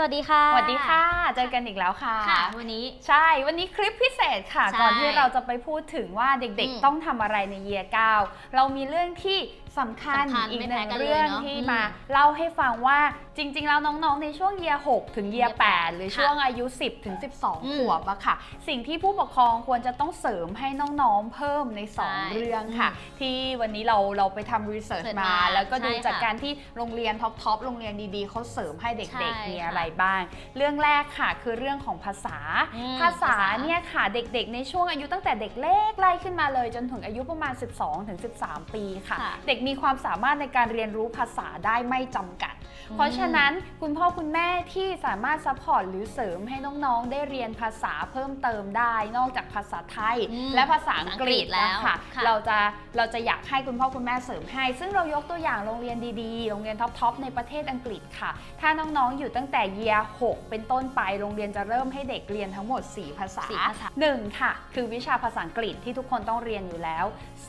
สวัสดีค่ะ สวัสดีค่ะ เจอกันอีกแล้วค่ะ ค่ะ วันนี้ ใช่ วันนี้คลิปพิเศษค่ะใช่ก่อนที่เราจะไปพูดถึงว่าเด็กอืมๆต้องทำอะไรในเยียร์เก้าเรามีเรื่องที่ สำคัญสำคัญอีกไม่หแพ้นึ่งกันเลยเรื่องเนอะที่อืมมาเล่าให้ฟังว่าจริง ๆ แล้วน้องๆ ในช่วงเยียร์6ถึงเยียร์ Year แปด8หรือค่ะช่วงอายุ 10 ถึง อื12 มขวบอะค่ะ สิ่งที่ผู้ปกครองควรจะต้องเสริมให้น้องๆ เพิ่มใน ใช่2 เรื่องค่ะ ที่วันนี้เราเราไปทำรีเสิร์ช Research มา มาแล้วก็ดูใช่ค่ะจากการที่โรงเรียนท็อปๆโรงเรียนดีๆเขาเสริมให้เด็กใช่ๆ มีค่ะอะไรบ้าง เรื่องแรกค่ะคือเรื่องของภาษา อืมภาษาภาษา เนี่ยค่ะเด็กๆ ในช่วงอายุตั้งแต่เด็กเล็กไล่ขึ้นมาเลยจนถึงอายุประมาณ 12ถึง13 ปีค่ะ ค่ะ เด็กมีีความสามารถในการเรียนรู้ภาษาได้ไม่จำกัด เพราะฉะนั้นคุณพ่อคุณแม่ที่สามารถซัพพอร์ตหรือเสริมให้น้องๆ ได้เรียนภาษาเพิ่มเติมได้ นอกจากภาษาไทยอืมและภาษาอังกฤษแล้แล้ววค่ะค่ะ เราจะเราจะอยากให้คุณพ่อคุณแม่เสริมให้ ซึ่งเรายกตัวอย่างโรงเรียนดีๆ โรงเรียนท็อปๆในประเทศอังกฤษค่ะ ถ้าน้องๆ อยู่ตั้งแต่เยีย6เป็นต้นไป โรงเรียนจะเริ่มให้เด็กเรียนทั้งหมด4ภาษาสี่ภาษา 1 ค่ะ คือวิชาภาษาอังกฤษที่ทุกคนต้องเรียนอยู่แล้ว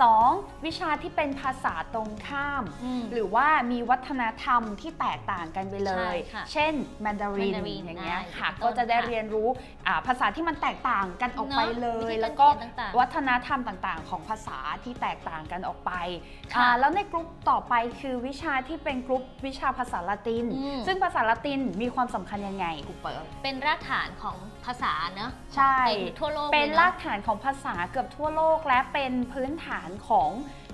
2. วิชาที่เป็นภาษาตรงข้ามอืมหรือว่ามีวัฒนธรรมที่แตกต่างกันไปเลย ใช่ค่ะเช่นแมนดาริน Mandarin อย่างเงี้ยได้ค่ะเป็นต้นก็จะได้ค่ะเรียนรู้อ่าภาษาที่มันแตกต่างกันออกไปเนอะเลยวิธีการแล้วก็เขียนต่างๆวัฒนธรรมต่างๆ ของภาษาที่แตกต่างกันออกไปค่ะอ่าแล้วในกลุ่มต่อไปคือวิชาที่เป็นกลุ่มวิชาภาษาละติน อืม ซึ่งภาษาละตินมีความสำคัญยังไงครูเปิร์เป็นรากฐานของภาษาเนอะใช่ เป็นทั่วโลกเป็นลยอะ รากฐานของภาษาเกือบทั่วโลกและเป็นพื้นฐานของ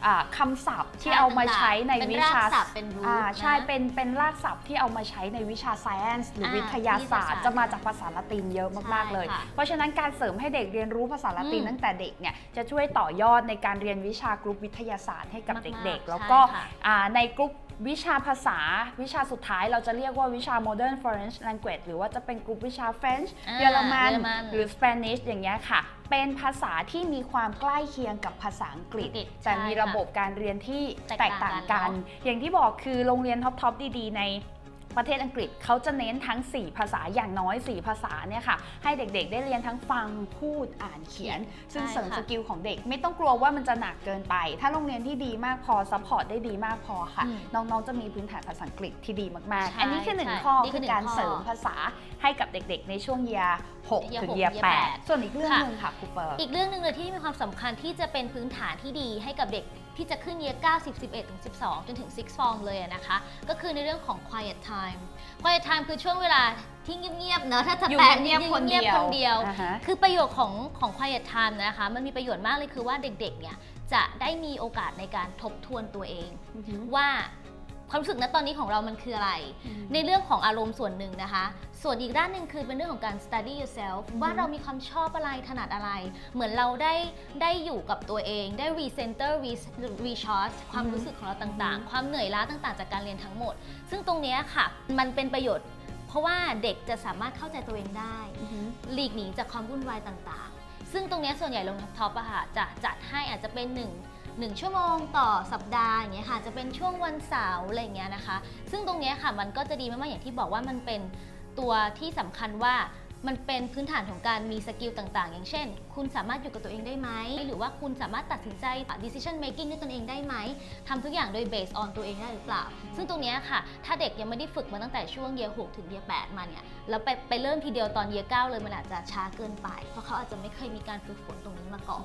อาคำศัพท์ที่เอามาใช้ในเป็นวิรากชาศัพท์เป็น root อ่าใช่นะเป็นเป็นรากศัพท์ที่เอามาใช้ในวิชา science หรืออาวิทยาศาสตร์ วิทยาศาสตร์จะมาจากภาษาละตินเยอะมากใช่ๆเลยค่ะเพราะฉะนั้นการเสริมให้เด็กเรียนรู้ภาษาละตินอืมตั้งแต่เด็กเนี่ยจะช่วยต่อ ยอดในการเรียนวิชากรุ๊ปวิทยาศาสตร์ให้กับมากๆเด็กๆ แล้วใช่ก็ค่ะ อ่าในกรุ๊ป วิชาภาษาวิชาสุดท้ายเราจะเรียกว่าวิชา modern French language หรือว่าจะเป็นกรุ๊ปวิชา French อ่าเยอรมันเยอรมันหรือ Spanish อย่างเงี้ยค่ะ เป็นภาษาที่มีความใกล้เคียงกับภาษาอังกฤษอังกฤษแต่มีใช่ค่ะระบบการเรียนที่แตแตกกต่าต่างงกักันนเนอะอย่างที่บอกคือโรงเรียนท็อปๆดีๆ ใน ประเทศอังกฤษเขาจะเน้นทั้ง 4 ภาษาอย่างน้อย 4 ภาษาเนี่ยค่ะให้เด็กๆ ได้เรียนทั้งฟังพูดอ่านเขียน ซึ่งใช่เสริมค่ะสกิลของเด็กไม่ต้องกลัวว่ามันจะหนักเกินไป ถ้าโรงเรียนที่ดีมากพอซัพพอร์ตได้ดีมากพอค่ะอืมน้องๆ จะมีพื้นฐานภาษาอังกฤษที่ดีมากๆใช่อันนี้คือหนึ่งใช่ข้อนี่คืคืออหนึ่งการข้อเสริมภาษาให้กับเด็กๆ ในช่วงเยียร์6 Year ถึงหกเยียร์ Year แปดแปดส่วนอีกเรื่องค่ะหนึ่งค่ะครูเปิร์อีกเรื่องหนึ่งเลยที่มีความสำคัญที่จะเป็นพื้นฐานที่ดีให้กับเด็ก ที่จะขึ้นเยียร์9 10 11ถึง12 จนถึง 6 form เลยอะนะคะ ก็คือในเรื่องของ quiet time quiet time คือช่วงเวลาที่เงียบๆเนอะถ้าจะอยู่แปลเงียบๆคนเดียวงีคนเดียวอ่าฮะคือประโยชน์ของของ quiet time นะคะ มันมีประโยชน์มากเลยคือว่าเด็กๆเนี่ยจะได้มีโอกาสในการทบทวนตัวเองอือฮึว่า ความรู้สึกณตอนนี้ของเรามันคืออะไรอืมในเรื่องของอารมณ์ส่วนหนึ่งนะคะ ส่วนอีกด้านหนึ่งคือเป็นเรื่องของการ study yourself อือฮึว่าเรามีความชอบอะไรถนัดอะไร เหมือนเราได้ได้อยู่กับตัวเองได้ recenter re- recharge ความรู้สึกของเราต่างๆ ความเหนื่อยล้าต่างๆ จากการเรียนทั้งหมด ซึ่งตรงเนี้ยค่ะ มันเป็นประโยชน์ เพราะว่าเด็กจะสามารถเข้าใจตัวเองได้อือฮึหลีกหนีจากความวุ่นวายต่างๆ ซึ่งตรงเนี้ยส่วนใหญ่โรงเรียนท็อปอะค่ะจะจัดให้อาจจะเป็น1 1 ชั่วโมงต่อสัปดาห์อย่างเงี้ยค่ะจะเป็นช่วงวันเสาร์อะไรเงี้ยนะคะ ซึ่งตรงเนี้ยค่ะมันก็จะดีมากๆอย่างที่บอกว่ามันเป็นตัวที่สำคัญว่า มันเป็นพื้นฐานของการมีสกิลต่างๆ อย่างเช่น คุณสามารถอยู่กับตัวเองได้ไหม หรือว่าคุณสามารถตัดสินใจ decision making ด้วยตนเองได้ไหมทำทุกอย่างโดย based on ตัวเองได้หรือเปล่า ซึ่งตรงเนี้ยค่ะ ถ้าเด็กยังไม่ได้ฝึกมาตั้งแต่ช่วงเยียร์6ถึงเยียร์8มาเนี่ย แล้วไปไปเริ่มทีเดียวตอนเยียร์9เลยมันอาจจะช้าเกินไป เพราะเขาอาจจะไม่เคยมีการฝึกฝนตรงนี้มาก่อน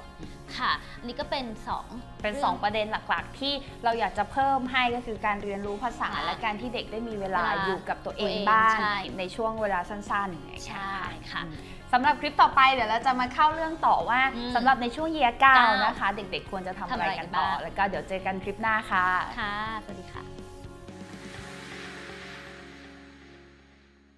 ค่ะ อันนี้ก็เป็น 2 เป็น 2 ประเด็นหลักๆ ที่เราอยากจะเพิ่มให้ก็คือการเรียนรู้ภาษาค่ะและการที่เด็กได้มีเวลาเวลาอยู่กับตัวเองตัวเองบ้างใช่ในช่วงเวลาสั้นๆอย่างเงี้ยใช่ค่ะสำหรับคลิปต่อไปเดี๋ยวเราจะมาเข้าเรื่องต่อว่าอืมสำหรับในช่วงเยียร์เก้าเก้านนะคะ เด็กๆ ควรจะทำอะไรทำอะไรกักันนต่อ บ้าง แล้วก็เดี๋ยวเจอกันคลิปหน้าค่ะ ค่ะ สวัสดีค่ะ